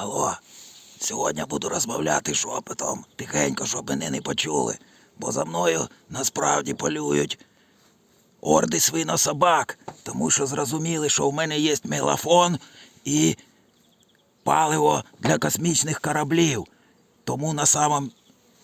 Алло, сьогодні буду розмовляти шепотом, тихенько, щоб мене не почули, бо за мною насправді полюють орди свинособак, тому що зрозуміли, що в мене є мелафон і паливо для космічних кораблів. Тому на самом,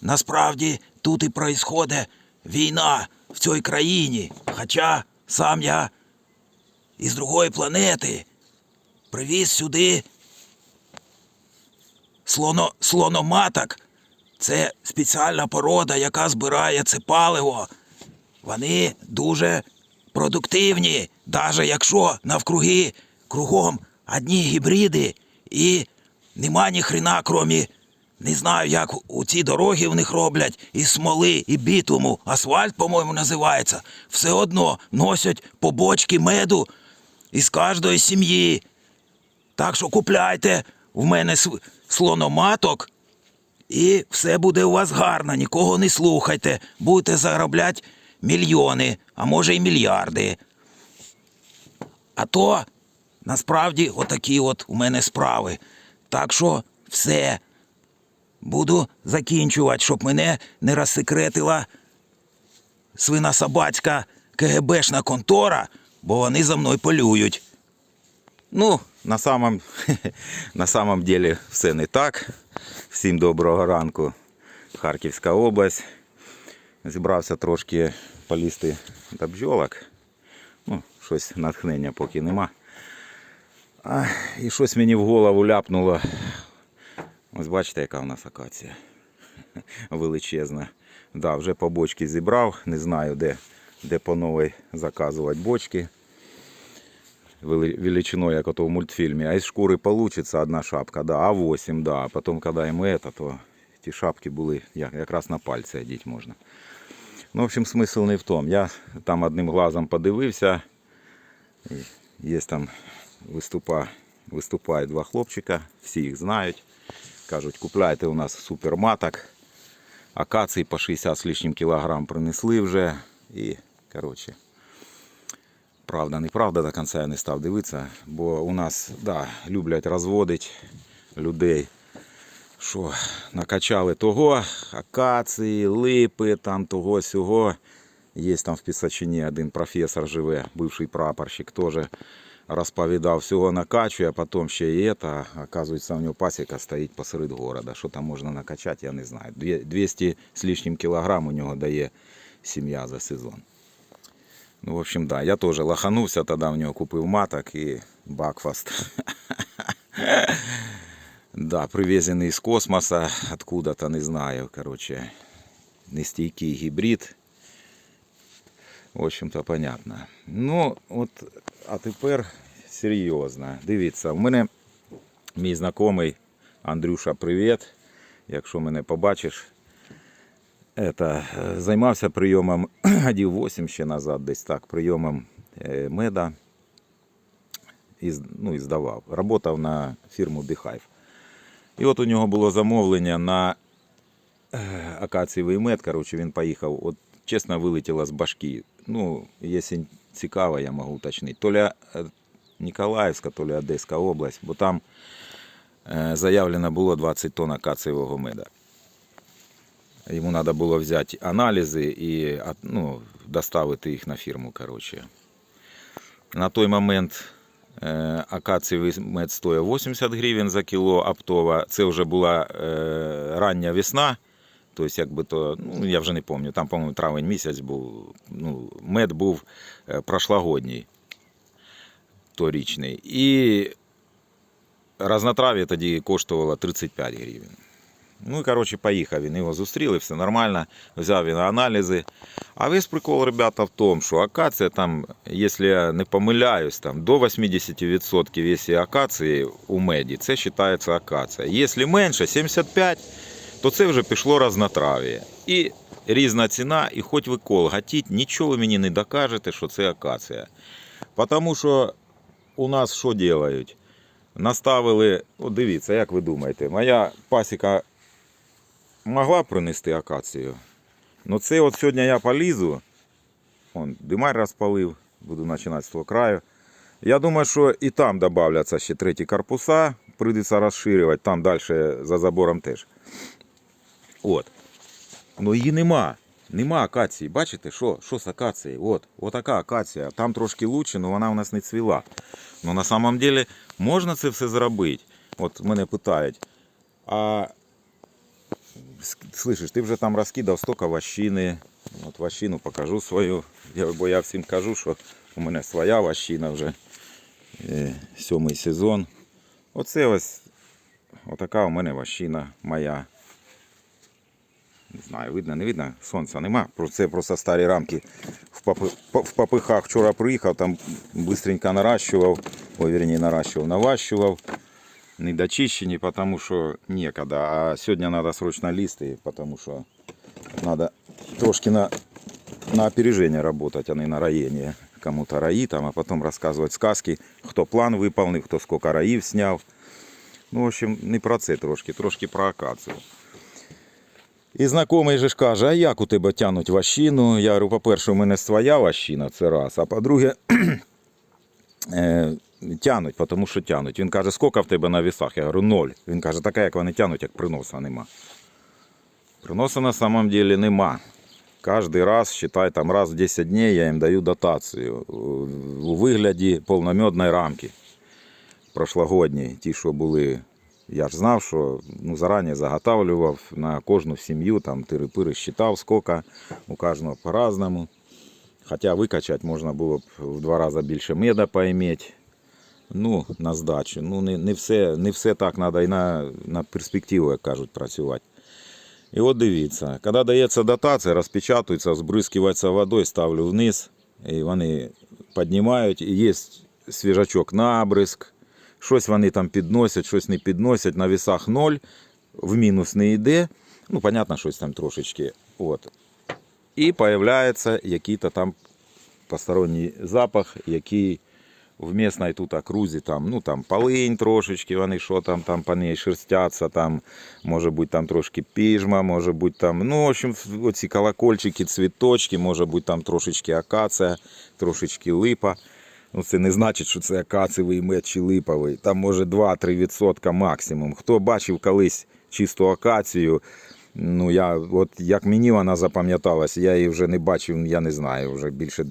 насправді тут і происходить війна в цій країні. Хоча сам я із другої планети привіз сюди слоно, слономаток. Це спеціальна порода, яка збирає це паливо. Вони дуже продуктивні, навіть якщо навкруги кругом одні гібриди і нема ні хрена, кромі, не знаю, як у ці дороги в них роблять, із смоли і бітуму, асфальт, по-моєму, називається, все одно носять побочки меду із кожної сім'ї. Так що купляйте в мене слономаток, і все буде у вас гарно, нікого не слухайте. Будете заробляти мільйони, а може й мільярди. А то насправді отакі от у мене справи. Так що все. Буду закінчувати, щоб мене не розсекретила свинособацька КГБшна контора, бо вони за мною полюють. Ну, на самом, на самом деле все не так. Всім доброго ранку. Харківська область. Зібрався трошки полізти до бджолок. Ну, щось натхнення поки нема. А, і щось мені в голову ляпнуло. Ось бачите, яка у нас акація. Величезна. Да, вже по бочки зібрав. Не знаю, де, де по новій заказувати бочки величиной, як ото в мультфільмі. А із шкури получится одна шапка, да, а 8, да. А потім, коли їм это, то ті шапки були як- якраз на пальці одіти можна. Ну, в общем, смисл не в тому. Я там одним глазом подивився. Є там виступа, виступають два хлопчика, всі їх знають. Кажуть, купляйте у нас суперматок. Акації по 60 з лишнім кілограм принесли вже. І, коротше, Правда, неправда до кінця я не став дивитися, бо у нас да, люблять розводити людей, що накачали того, акації, липи, там того сього. Є там в Пісачині один професор живе, бивший прапорщик, теж розповідав, всього накачує, а потім ще і це. Оказується, у нього пасіка стоїть посеред города. Що там можна накачати, я не знаю. Дві- 200 з лишнім кілограм у нього дає сім'я за сезон. Ну, в общем, да, я тоже лоханувся, тоді в нього купив маток і бакфаст. Да, привезений з космоса, откуда-то не знаю, короче, нестійкий гібрид. В общем-то, понятно. Ну, от, а тепер серйозно. Дивіться, у мене мій знайомий Андрюша, привіт. Якщо мене побачиш, это, е, займався прийомом годів 8 ще назад, десь так, прийомом е, меда і, ну, і здавав. Работав на фірму Beehive. І от у нього було замовлення на е, акацієвий мед. Коротше, він поїхав. От чесно, вилетіло з башки. Ну, якщо цікаво, я можу уточнити. То ли е, Ніколаївська, то ли Одеська область, бо там заявлено було 20 тонн акацієвого меда. Йому треба було взяти аналізи і ну, доставити їх на фірму. Коротше. На той момент е, акацієвий мед стоїть 80 гривень за кіло оптова. Це вже була е, рання весна. Тобто, якби то, ну я вже не пам'ятаю, там, по-моєму, травень місяць був. Ну, мед був е, прошлогодній, торічний. І разнотрав'я тоді коштувало 35 гривень. Ну і коротше, поїхав він. Його зустріли, все нормально. Взяв він аналізи. А весь прикол, ребята, в тому, що акація там, якщо я не помиляюсь, там до 80% якщо акації у меді, це вважається акація. Якщо менше 75%, то це вже пішло разнотрав'я. І різна ціна, і хоч ви кол гатіть, нічого ви мені не докажете, що це акація. Тому що у нас що роблять? Наставили, от дивіться, як ви думаєте, моя пасіка могла принести акацію. Ну це от сьогодні я полізу. Он, димар розпалив, буду починати з того краю. Я думаю, що і там додавляться ще треті корпуса, прийдеться розширювати, там далі за забором теж. От. Ну її нема. Нема акації. Бачите, що, що з акацією? От, от така акація. Там трошки лучше, але вона у нас не цвіла. Ну на самом деле можна це все зробити. От мене питають. А слышиш, ти вже там розкидав стільки ващини. От ващину покажу свою. Я, бо я всім кажу, що у мене своя ващина вже е, сьомий сезон. Оце ось отака у мене ващина моя. Не знаю, видно, не видно, сонця нема. Це просто старі рамки в, попи, в попихах вчора приїхав, там швидко наращував, ой, вірні, наращував, наващував. Не дочищені, тому що некогда. А сьогодні треба срочно лізти, тому що треба трошки на, на опережение работать, а не на роение. Кому-то раї там, а потом рассказывать сказки, хто план виповнив, хто скільки раїв сняв. Ну, в общем, не про це трошки, трошки про акацію. І знайомий же ж каже, а як у тебе тянуть ващину? Я говорю, по-перше, у мене своя ващина, це раз. А по-друге, е, тянуть, тому що тянуть. Він каже, скільки в тебе на вісах? Я говорю, ноль. Він каже, така, як вони тянуть, як приноса нема. Приноса на самом деле нема. Кожен раз, считай, там раз в 10 днів я їм даю дотацію у вигляді повномедної рамки. Прошлогодні, ті, що були. Я ж знав, що ну, зарані заготавлював на кожну сім'ю, там тири-пири считав, скільки у кожного по-разному. Хоча викачати можна було б в два рази більше меда поіметь. Ну, на здачу. Ну, не, не, все, не все так треба і на, на перспективу, як кажуть, працювати. І от дивіться, коли дається дотація, розпечатується, збризкивається водою, ставлю вниз, і вони піднімають, і є свіжачок набризк, щось вони там підносять, щось не підносять, на вісах ноль, в мінус не йде. Ну, понятно, щось там трошечки. От. І з'являється якийсь там посторонній запах, який в місній тут окрузі, там, ну там полинь трошечки, вони що там, там по ній шерстяться, там, може бути там трошки піжма, може бути там, ну, в общем, оці колокольчики, цвіточки, може бути там трошечки акація, трошечки липа. Ну, це не значить, що це акацевий мед чи липовий. Там може 2-3% максимум. Хто бачив колись чисту акацію, ну я, от як мені вона запам'яталась, я її вже не бачив, я не знаю, вже більше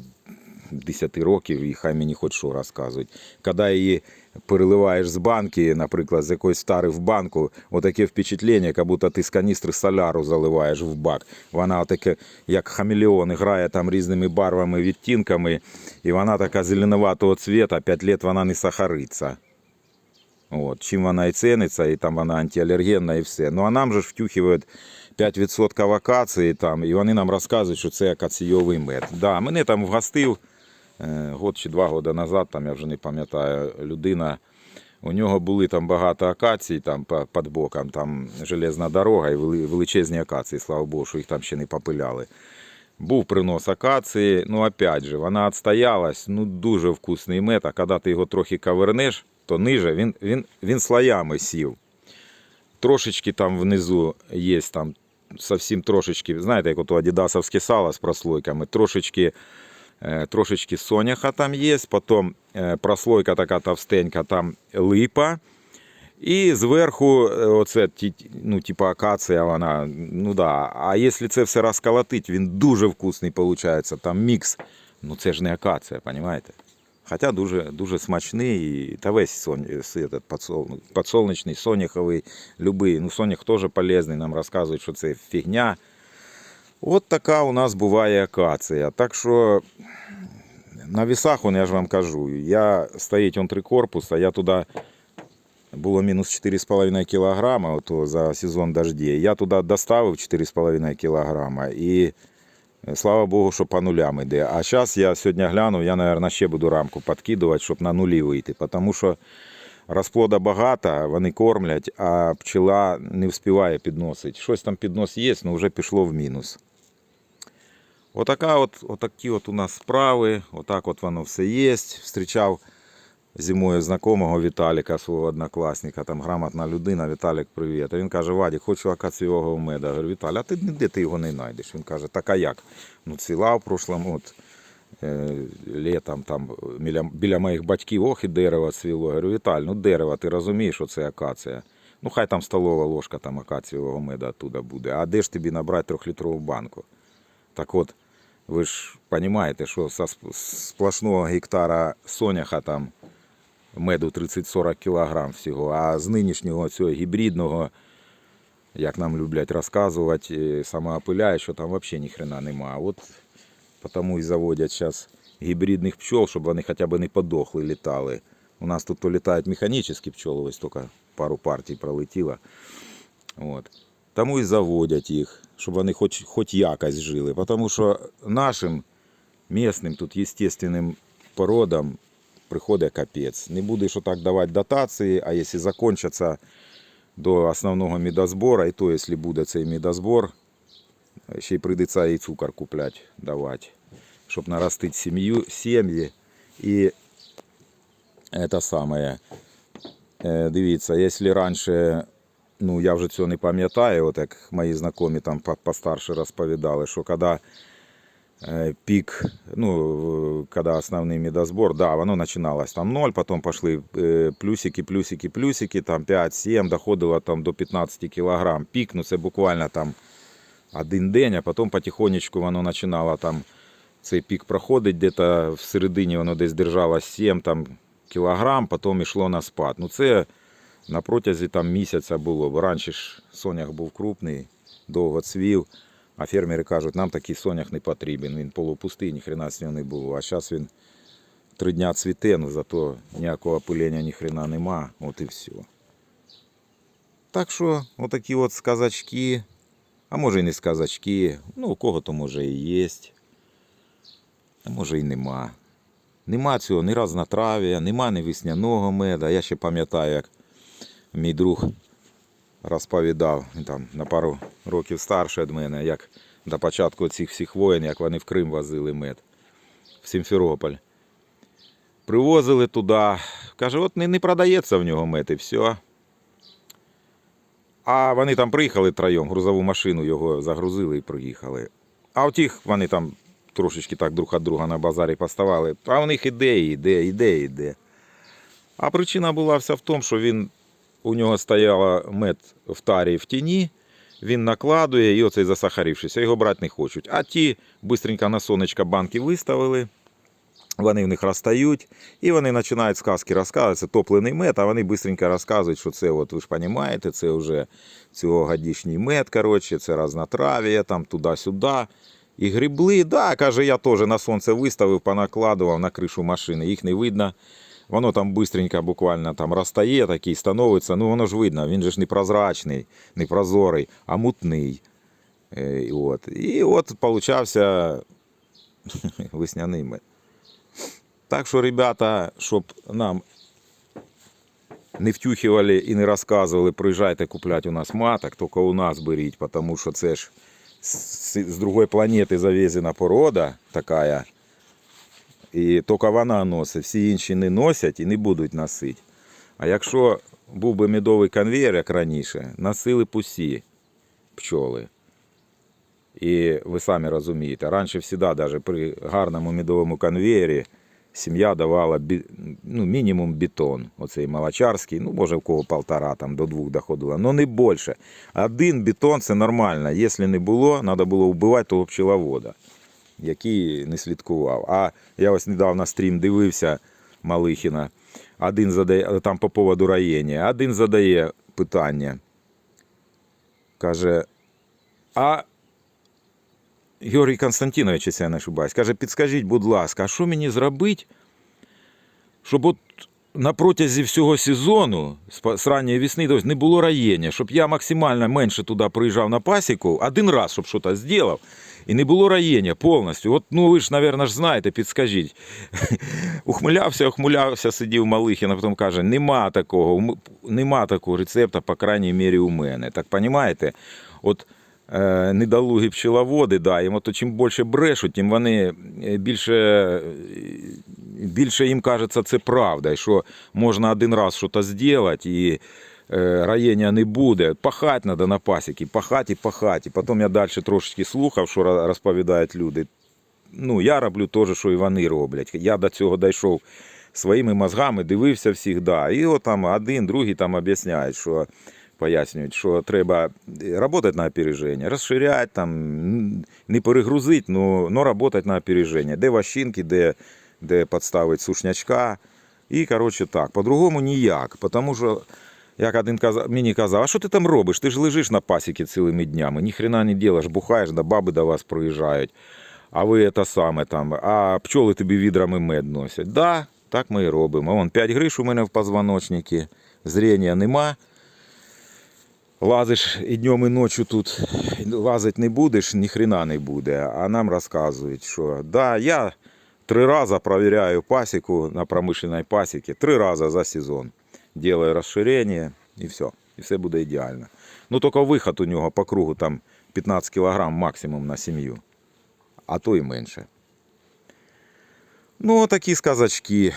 10 років, і хай мені хоч що розказують. Коли її переливаєш з банки, наприклад, з якоїсь стари в банку, отаке впечатлення, як будто ти з каністри соляру заливаєш в бак. Вона отаке, як хамелеон, грає там різними барвами, відтінками, і вона така зеленуватого цвіта, 5 років вона не сахариться. От, чим вона і ціниться, і там вона антиалергенна і все. Ну а нам же ж втюхують 5% акації там, і вони нам розказують, що це акаційовий мед. Да, мене там вгостив год чи два роки назад, там я вже не пам'ятаю, людина. У нього були там багато акацій там під боком, там железна дорога і величезні акації, слава Богу, що їх там ще не попиляли. Був принос акації, ну опять же, вона відстоялась, ну дуже вкусний мед, а коли ти його трохи кавернеш, то ниже він, він, він слоями сів. Трошечки там внизу є там совсем трошечки, знаєте, як ото адідасовське сало з прослойками, трошечки, е, трошечки соняха там є, потім е, прослойка така товстенька, там липа. І зверху е, оце, ті- ну, типа акація, вона, ну да. А якщо це все розколотить, він дуже вкусний виходить. Там мікс. Ну це ж не акація, розумієте? Хоча дуже, дуже смачний, і, та весь сон, с- этот, подсол, подсолнечний, соняховий, любий. Ну, сонях теж полезний, нам розказують, що це фігня. От така у нас буває акація. Так що на вісах, он, я ж вам кажу, я стоїть он три корпуса, я туди було мінус 4,5 кілограма ото за сезон дождей. Я туди доставив 4,5 кілограма і е, слава Богу, що по нулям йде. А зараз я сьогодні глянув, я, мабуть, ще буду рамку підкидувати, щоб на нулі вийти. Тому що розплода багато, вони кормлять, а пчела не вспіває підносити. Щось там піднос є, але вже пішло в мінус. Отака от, отакі от у нас справи, отак от воно все є. Встрічав зимою знакомого Віталіка, свого однокласника, там грамотна людина, Віталік, привіт. А він каже, Вадік, хочу акаціового меда. Я говорю, Віталій, а ти ніде ти його не знайдеш. Він каже, так а як? Ну, цвіла в прошлому, от, е, літом там біля, біля моїх батьків, ох і дерево цвіло. Я говорю, Віталь, ну дерево, ти розумієш, що це акація. Ну, хай там столова ложка там акацієвого меда оттуда буде. А де ж тобі набрати трьохлітрову банку? Так от, ви ж розумієте, що сп- сплошного гектара соняха там меду 30-40 кілограм всього, а з нинішнього цього гібридного, як нам люблять розказувати, самоопиляє, що там взагалі ніхрена нема. От тому і заводять зараз гібридних пчол, щоб вони хоча б не подохли, літали. У нас тут то літають механічні пчоли, ось тільки пару партій пролетіло. От. Тому і заводять їх, щоб вони хоч, хоч якось жили. Тому що нашим місним тут естественним породам приходить капець. Не будеш отак давати дотації, а якщо закінчаться до основного медозбору, і то, якщо буде цей медозбор, ще й прийдеться і цукор купляти, давати, щоб наростити сім'ю, сім'ї. І це саме, е, дивіться, якщо раніше, ну я вже цього не пам'ятаю, от як мої знайомі там по- постарше розповідали, що коли э, пик, ну, когда основный медосбор, да, оно начиналось там 0, потом пошли э, плюсики, плюсики, плюсики, там 5-7, доходило там до 15 кілограм. Пік, ну це буквально там один день, а потім потихонечку воно починало там, цей пік проходить, десь в середині воно десь держало 7 там, кілограм, потім йшло на спад. Ну це на протязі там місяця було, бо раніше ж сонях був крупний, довго цвів. А фермери кажуть, нам такий сонях не потрібен. Він полупустий, ні хрена з нього не було. А зараз він три дня цвіте, ну зато ніякого опилення ні хрена нема. От і все. Так що, отакі от сказачки, а може і не сказачки, ну у кого то може і є, а може і нема. Нема цього ні разнотрав'я, нема ні весняного меда. Я ще пам'ятаю, як мій друг розповідав там на пару років старше від мене, як до початку цих всіх воєн, як вони в Крим возили мед, в Сімферополь. Привозили туди. Каже, от не, не продається в нього мед і все. А вони там приїхали троєм, грузову машину його загрузили і приїхали. А от їх вони там трошечки так друг від друга на базарі поставали, а у них іде, іде, іде, іде. А причина була вся в тому, що він у нього стояла мед в тарі в тіні, він накладує і оцей засахарившийся, його брати не хочуть. А ті бистренько на сонечко банки виставили, вони в них розстають, і вони починають сказки розказувати. Це топлений мед, а вони бистренько розказують, що це, от, ви ж розумієте, це вже цьогогодішній мед, коротше, це разнотрав'я, там туди-сюди. І грибли, да, каже, я теж на сонце виставив, понакладував на кришу машини, їх не видно. Воно там бистренько буквально там розтає, такий становиться. Ну воно ж видно, він же ж не прозрачний, не прозорий, а мутний. Е, і от. І от получався весняний мед. Так що, ребята, щоб нам не втюхивали і не розказували, приїжджайте купляти у нас маток, тільки у нас беріть, тому що це ж з, з другої планети завезена порода така. І тільки вона носить, всі інші не носять і не будуть носити. А якщо був би медовий конвейер, як раніше, носили б усі пчоли. І ви самі розумієте, раніше завжди, навіть при гарному медовому конвеєрі, сім'я давала ну, мінімум бетон. Оцей молочарський, ну, може, в кого полтора, там, до двох доходило, але не більше. Один бетон це нормально. Якщо не було, треба було вбивати того пчеловода який не слідкував. А я ось недавно стрім дивився Малихіна. Один задає там по поводу раєння, один задає питання. Каже, а Георгій Константинович, якщо я не ошибаюсь, каже, підскажіть, будь ласка, а що мені зробити, щоб от на протязі всього сезону, з ранньої весни, тобто не було раєння, щоб я максимально менше туди приїжджав на пасіку, один раз, щоб щось зробив, і не було раєння повністю. От, ну ви ж, мабуть, знаєте, підскажіть. Ухмилявся, ухмилявся, сидів Малихін, а потім каже, нема такого, нема такого рецепта, по крайній мірі, у мене. Так розумієте? От е, недолугі пчеловоди, да, їм от чим більше брешуть, тим вони е, більше, більше їм кажеться це правда, і що можна один раз щось зробити і раєння не буде. Пахати треба на пасіки, пахати і пахати. Потім я далі трошечки слухав, що розповідають люди. ну, я роблю те, що і вони роблять. Я до цього дійшов своїми мозгами, дивився завжди. І от там один, другий там об'ясняють, що пояснюють, що треба працювати на опереження, розширяти, там, не перегрузити, але працювати на опереження. Де ващинки, де, де підставити сушнячка. І, коротше, так, по-другому ніяк. Тому що, як один казав, мені казав, а що ти там робиш? Ти ж лежиш на пасіки цілими днями, ніхрена не ділиш, бухаєш, да баби до вас проїжджають. А ви те саме там, а пчоли тобі відрами мед носять. Да, так ми і робимо. Вон 5 гриш у мене в позвоночнику, зріння нема. Лазиш і днем, і ночі тут лазити не будеш, ні хрена не буде. А нам розказують, що да, я три рази перевіряю пасіку на промишленій пасіці, три рази за сезон. Делаю розширення і все. І все буде ідеально. Ну тільки виход у нього по кругу там 15 кг максимум на сім'ю, а то і менше. Ну, такі сказочки.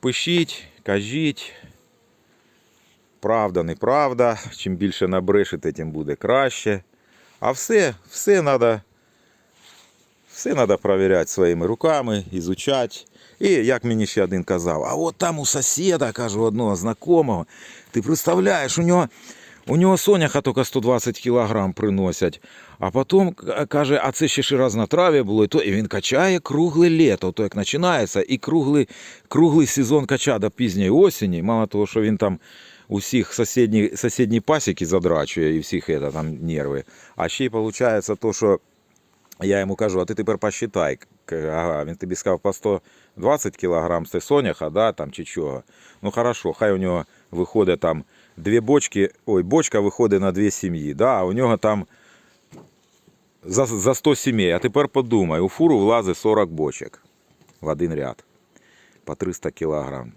Пишіть, кажіть. Правда, неправда. Чим більше набрешете, тим буде краще. А все, все треба все треба перевіряти своїми руками, ізучати. І як мені ще один казав, а от там у сусіда, кажу, одного знайомого, ти представляєш, у нього, у нього соняха тільки 120 кг приносять. А потім каже, а це ще раз на траві було, і, то, і він качає кругле літо, то як починається, і круглий, круглий сезон кача до пізньої осені. Мало того, що він там усіх сусідні, сусідні пасіки задрачує і всіх це, там нерви. А ще й виходить то, що я йому кажу, а ти тепер посчитай. Ага, він тобі сказав по 120 кг це соняха, да, там, чи чого. Ну хорошо, хай у нього виходить там дві бочки, ой, бочка виходить на дві сім'ї, да, а у нього там за, за 100 сімей. А тепер подумай, у фуру влазить 40 бочок в один ряд по 300 кг.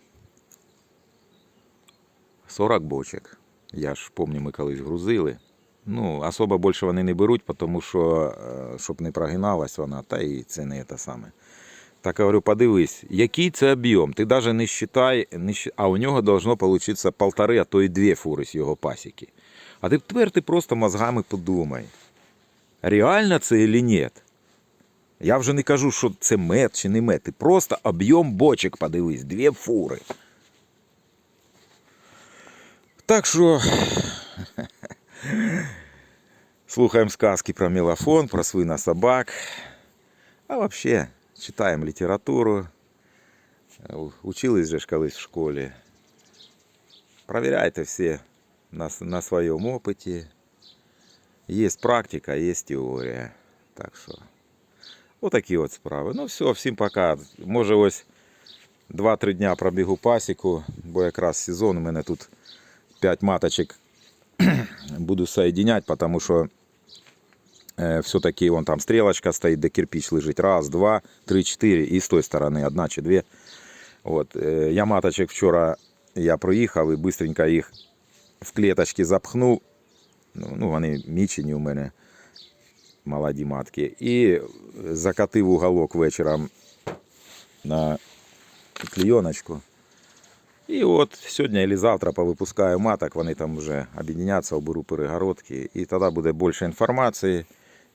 40 бочок. Я ж пам'ятаю, ми колись грузили. Ну, особо більше вони не беруть, тому що, е, щоб не прогиналась вона, та і це не те саме. Так я говорю, подивись, який це об'єм? Ти навіть не считай, не щи- а у нього должно получиться полтори, а то і дві фури з його пасіки. А ти тепер ти просто мозгами подумай, реально це чи ні? Я вже не кажу, що це мед чи не мед. Ти просто об'єм бочок подивись, дві фури. Так що слухаємо сказки про мелофон, про свина собак. А вообще читаємо літературу. У- Учились же ж колись в школі. Провіряйте всі на, с- на своєму опиті. Є практика, є теорія. Так що, отакі от справи. Ну все, всім пока. Може ось 2-3 дня пробігу пасіку, бо якраз сезон у мене тут 5 маточек буду соединять, потому что э, все-таки вон там стрелочка стоит, де кирпич лежить. Раз, два, три, чотири. І з тої сторони одна чи дві. От, е, я маточек вчора я проїхав і быстренько їх в клеточки запхнув. Ну, ну, вони мічені у мене, молоді матки. І закатив уголок вечором на клейоночку. І от сьогодні або завтра повипускаю маток, вони там вже об'єдняться, оберу перегородки. І тоді буде більше інформації.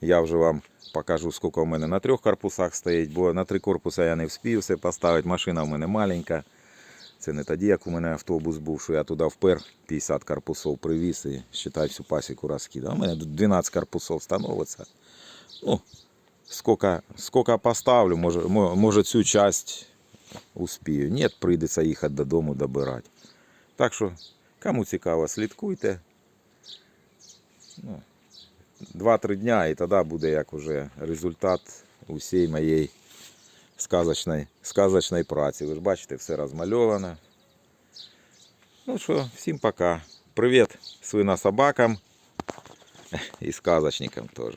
Я вже вам покажу, скільки у мене на трьох корпусах стоїть, бо на три корпуси я не встиг все поставити. Машина у мене маленька. Це не тоді, як у мене автобус був, що я туди впер 50 корпусів привіз і считай всю пасіку розкидав. У мене 12 корпусів становиться. Ну, скільки, скільки поставлю, може, може цю часть успію. Ні, прийдеться їхати додому добирати. Так що, кому цікаво, слідкуйте. Ну, 2-3 дня і тоді буде як уже результат усієї моєї сказочної, сказочної праці. Ви ж бачите, все розмальовано. Ну що, всім пока. Привіт свинособакам і сказочникам теж.